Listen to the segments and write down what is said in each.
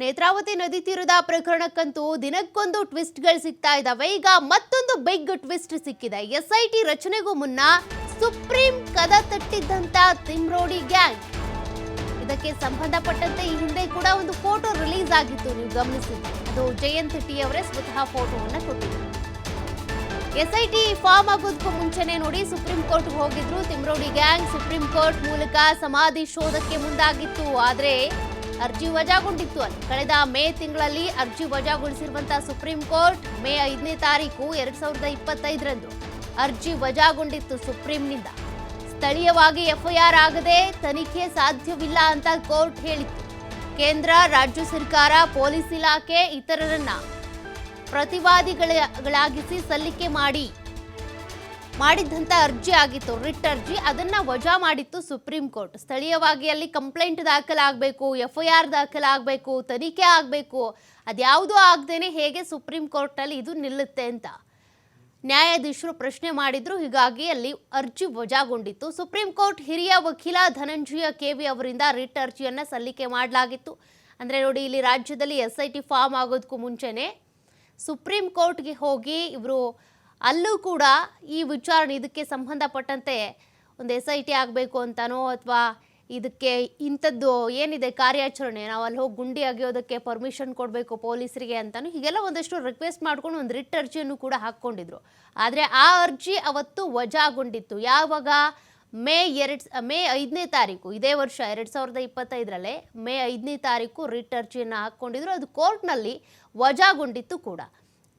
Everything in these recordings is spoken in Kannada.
ನೇತ್ರಾವತಿ ನದಿ ತೀರದ ಪ್ರಕರಣಕ್ಕಂತೂ ದಿನಕ್ಕೊಂದು ಟ್ವಿಸ್ಟ್ಗಳು ಸಿಗ್ತಾ ಇದ್ದಾವೆ ಈಗ ಮತ್ತೊಂದು ಬಿಗ್ ಟ್ವಿಸ್ಟ್ ಸಿಕ್ಕಿದೆ. ಎಸ್ ಐ ಟಿ ರಚನೆಗೂ ಮುನ್ನ ಸುಪ್ರೀಂ ಕದ ತಟ್ಟಿದ್ದಂತ ತಿಮ್ರೋಡಿ ಗ್ಯಾಂಗ್. ಇದಕ್ಕೆ ಸಂಬಂಧಪಟ್ಟಂತೆ ಈ ಹಿಂದೆ ಕೂಡ ಒಂದು ಫೋಟೋ ರಿಲೀಸ್ ಆಗಿತ್ತು. ನೀವು ಗಮನಿಸಿ. ಅದು ಜಯಂತ್ ಟಿ ಅವರೇ ಸ್ವತಃ ಫೋಟೋವನ್ನು ಕೊಟ್ಟಿದ್ರು ಎಸ್ಐಟಿ ಫಾರ್ಮ್ ಆಗೋದಕ್ಕೂ ಮುಂಚೆನೆ ನೋಡಿ ಸುಪ್ರೀಂ ಕೋರ್ಟ್ ಹೋಗಿದ್ರು ತಿಮ್ರೋಡಿ ಗ್ಯಾಂಗ್. ಸುಪ್ರೀಂ ಕೋರ್ಟ್ ಮೂಲಕ ಸಮಾಧಿ ಶೋಧಕ್ಕೆ ಮುಂದಾಗಿತ್ತು. ಆದ್ರೆ ಅರ್ಜಿ ವಜಾಗೊಂಡಿತ್ತು ಅಲ್ಲಿ. ಕಳೆದ ಮೇ ತಿಂಗಳಲ್ಲಿ ಅರ್ಜಿ ವಜಾಗೊಳಿಸಿರುವಂತಹ ಸುಪ್ರೀಂ ಕೋರ್ಟ್ ಮೇ ಐದನೇ ತಾರೀಕು ಎರಡ್ ಸಾವಿರದ ಇಪ್ಪತ್ತೈದರಂದು ಅರ್ಜಿ ವಜಾಗೊಂಡಿತ್ತು ಸುಪ್ರೀಂನಿಂದ. ಸ್ಥಳೀಯವಾಗಿ ಎಫ್ಐಆರ್ ಆಗದೆ ತನಿಖೆ ಸಾಧ್ಯವಿಲ್ಲ ಅಂತ ಕೋರ್ಟ್ ಹೇಳಿತ್ತು. ಕೇಂದ್ರ, ರಾಜ್ಯ ಸರ್ಕಾರ, ಪೊಲೀಸ್ ಇಲಾಖೆ ಇತರರನ್ನ ಪ್ರತಿವಾದಿಗಳಾಗಿಸಿ ಸಲ್ಲಿಕೆ ಮಾಡಿ ಮಾಡಿದ್ದಂಥ ಅರ್ಜಿ ಆಗಿತ್ತು ರಿಟ್ ಅರ್ಜಿ. ಅದನ್ನ ವಜಾ ಮಾಡಿತ್ತು ಸುಪ್ರೀಂ ಕೋರ್ಟ್. ಸ್ಥಳೀಯವಾಗಿ ಅಲ್ಲಿ ಕಂಪ್ಲೇಂಟ್ ದಾಖಲಾಗಬೇಕು ಎಫ್ ಐ ಆರ್ ದಾಖಲಾಗಬೇಕು, ತನಿಖೆ ಆಗಬೇಕು, ಅದ್ಯಾವುದೂ ಆಗದೇನೆ ಹೇಗೆ ಸುಪ್ರೀಂ ಕೋರ್ಟಲ್ಲಿ ಇದು ನಿಲ್ಲುತ್ತೆ ಅಂತ ನ್ಯಾಯಾಧೀಶರು ಪ್ರಶ್ನೆ ಮಾಡಿದ್ರು. ಹೀಗಾಗಿ ಅಲ್ಲಿ ಅರ್ಜಿ ವಜಾಗೊಂಡಿತ್ತು. ಸುಪ್ರೀಂ ಕೋರ್ಟ್ ಹಿರಿಯ ವಕೀಲ ಧನಂಜಯ ಕೆವಿ ಅವರಿಂದ ರಿಟ್ ಅರ್ಜಿಯನ್ನು ಸಲ್ಲಿಕೆ ಮಾಡಲಾಗಿತ್ತು. ಅಂದ್ರೆ ನೋಡಿ, ಇಲ್ಲಿ ರಾಜ್ಯದಲ್ಲಿ ಎಸ್ ಐ ಟಿ ಫಾರ್ಮ್ ಆಗೋದಕ್ಕೂ ಮುಂಚೆನೆ ಸುಪ್ರೀಂ ಕೋರ್ಟ್ಗೆ ಹೋಗಿ ಇವರು ಅಲ್ಲೂ ಕೂಡ ಈ ವಿಚಾರಣೆ ಇದಕ್ಕೆ ಸಂಬಂಧಪಟ್ಟಂತೆ ಒಂದು ಎಸ್ ಐ ಟಿ ಆಗಬೇಕು ಅಂತಾನೋ ಅಥವಾ ಇದಕ್ಕೆ ಇಂಥದ್ದು ಏನಿದೆ ಕಾರ್ಯಾಚರಣೆ? ನಾವು ಅಲ್ಲಿ ಹೋಗಿ ಗುಂಡಿ ಅಗೆಯೋದಕ್ಕೆ ಪರ್ಮಿಷನ್ ಕೊಡಬೇಕು ಪೊಲೀಸರಿಗೆ ಅಂತಾನು ಹೀಗೆಲ್ಲ ಒಂದಷ್ಟು ರಿಕ್ವೆಸ್ಟ್ ಮಾಡ್ಕೊಂಡು ಒಂದು ರಿಟ್ ಅರ್ಜಿಯನ್ನು ಕೂಡ ಹಾಕ್ಕೊಂಡಿದ್ರು. ಆದರೆ ಆ ಅರ್ಜಿ ಅವತ್ತು ವಜಾಗೊಂಡಿತ್ತು. ಯಾವಾಗ? ಮೇ ಎರಡು ಮೇ ಐದನೇ ತಾರೀಕು. ಇದೇ ವರ್ಷ, ಎರಡು ಸಾವಿರದ ಇಪ್ಪತ್ತೈದರಲ್ಲೇ ಮೇ ಐದನೇ ತಾರೀಕು ರಿಟ್ ಅರ್ಜಿಯನ್ನು ಹಾಕ್ಕೊಂಡಿದ್ರು. ಅದು ಕೋರ್ಟ್ನಲ್ಲಿ ವಜಾಗೊಂಡಿತ್ತು ಕೂಡ.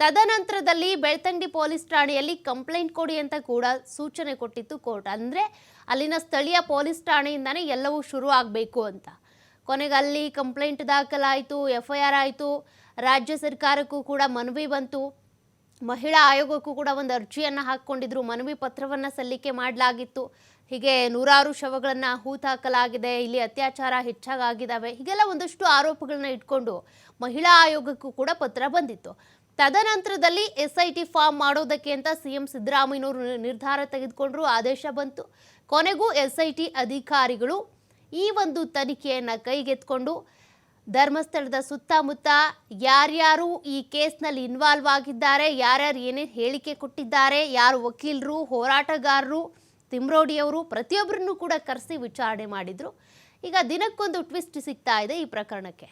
ತದನಂತರದಲ್ಲಿ ಬೆಳ್ತಂಡಿ ಪೊಲೀಸ್ ಠಾಣೆಯಲ್ಲಿ ಕಂಪ್ಲೇಂಟ್ ಕೊಡಿ ಅಂತ ಕೂಡ ಸೂಚನೆ ಕೊಟ್ಟಿತ್ತು ಕೋರ್ಟ್. ಅಂದರೆ ಅಲ್ಲಿನ ಸ್ಥಳೀಯ ಪೊಲೀಸ್ ಠಾಣೆಯಿಂದನೇ ಎಲ್ಲವೂ ಶುರು ಆಗಬೇಕು ಅಂತ. ಕೊನೆಗೆ ಅಲ್ಲಿ ಕಂಪ್ಲೇಂಟ್ ದಾಖಲಾಯಿತು ಎಫ್ ಐ ಆರ್ ಆಯಿತು. ರಾಜ್ಯ ಸರ್ಕಾರಕ್ಕೂ ಕೂಡ ಮನವಿ ಬಂತು. ಮಹಿಳಾ ಆಯೋಗಕ್ಕೂ ಕೂಡ ಒಂದು ಅರ್ಜಿಯನ್ನು ಹಾಕ್ಕೊಂಡಿದ್ರು. ಮನವಿ ಪತ್ರವನ್ನು ಸಲ್ಲಿಕೆ ಮಾಡಲಾಗಿತ್ತು. ಹೀಗೆ ನೂರಾರು ಶವಗಳನ್ನು ಹೂತಾಕಲಾಗಿದೆ ಇಲ್ಲಿ ಅತ್ಯಾಚಾರ ಹೆಚ್ಚಾಗಿದ್ದಾವೆ ಹೀಗೆಲ್ಲ ಒಂದಷ್ಟು ಆರೋಪಗಳನ್ನ ಇಟ್ಕೊಂಡು ಮಹಿಳಾ ಆಯೋಗಕ್ಕೂ ಕೂಡ ಪತ್ರ ಬಂದಿತ್ತು. ತದನಂತರದಲ್ಲಿ ಎಸ್ ಐ ಟಿ ಫಾರ್ಮ್ ಮಾಡೋದಕ್ಕೆ ಅಂತ ಸಿಎಂ ಸಿದ್ದರಾಮಯ್ಯನವರು ನಿರ್ಧಾರ ತೆಗೆದುಕೊಂಡ್ರು, ಆದೇಶ ಬಂತು. ಕೊನೆಗೂ ಎಸ್ ಐ ಟಿ ಅಧಿಕಾರಿಗಳು ಈ ಒಂದು ತನಿಖೆಯನ್ನು ಕೈಗೆತ್ಕೊಂಡು ಧರ್ಮಸ್ಥಳದ ಸುತ್ತಮುತ್ತ ಯಾರ್ಯಾರು ಈ ಕೇಸ್ನಲ್ಲಿ ಇನ್ವಾಲ್ವ್ ಆಗಿದ್ದಾರೆ, ಯಾರ್ಯಾರು ಏನೇನು ಹೇಳಿಕೆ ಕೊಟ್ಟಿದ್ದಾರೆ, ಯಾರು ವಕೀಲರು, ಹೋರಾಟಗಾರರು ತಿಮ್ರೋಡಿಯವರು ಪ್ರತಿಯೊಬ್ಬರನ್ನು ಕೂಡ ಕರೆಸಿ ವಿಚಾರಣೆ ಮಾಡಿದರು. ಈಗ ದಿನಕ್ಕೊಂದು ಟ್ವಿಸ್ಟ್ ಸಿಗ್ತಾ ಇದೆ ಈ ಪ್ರಕರಣಕ್ಕೆ.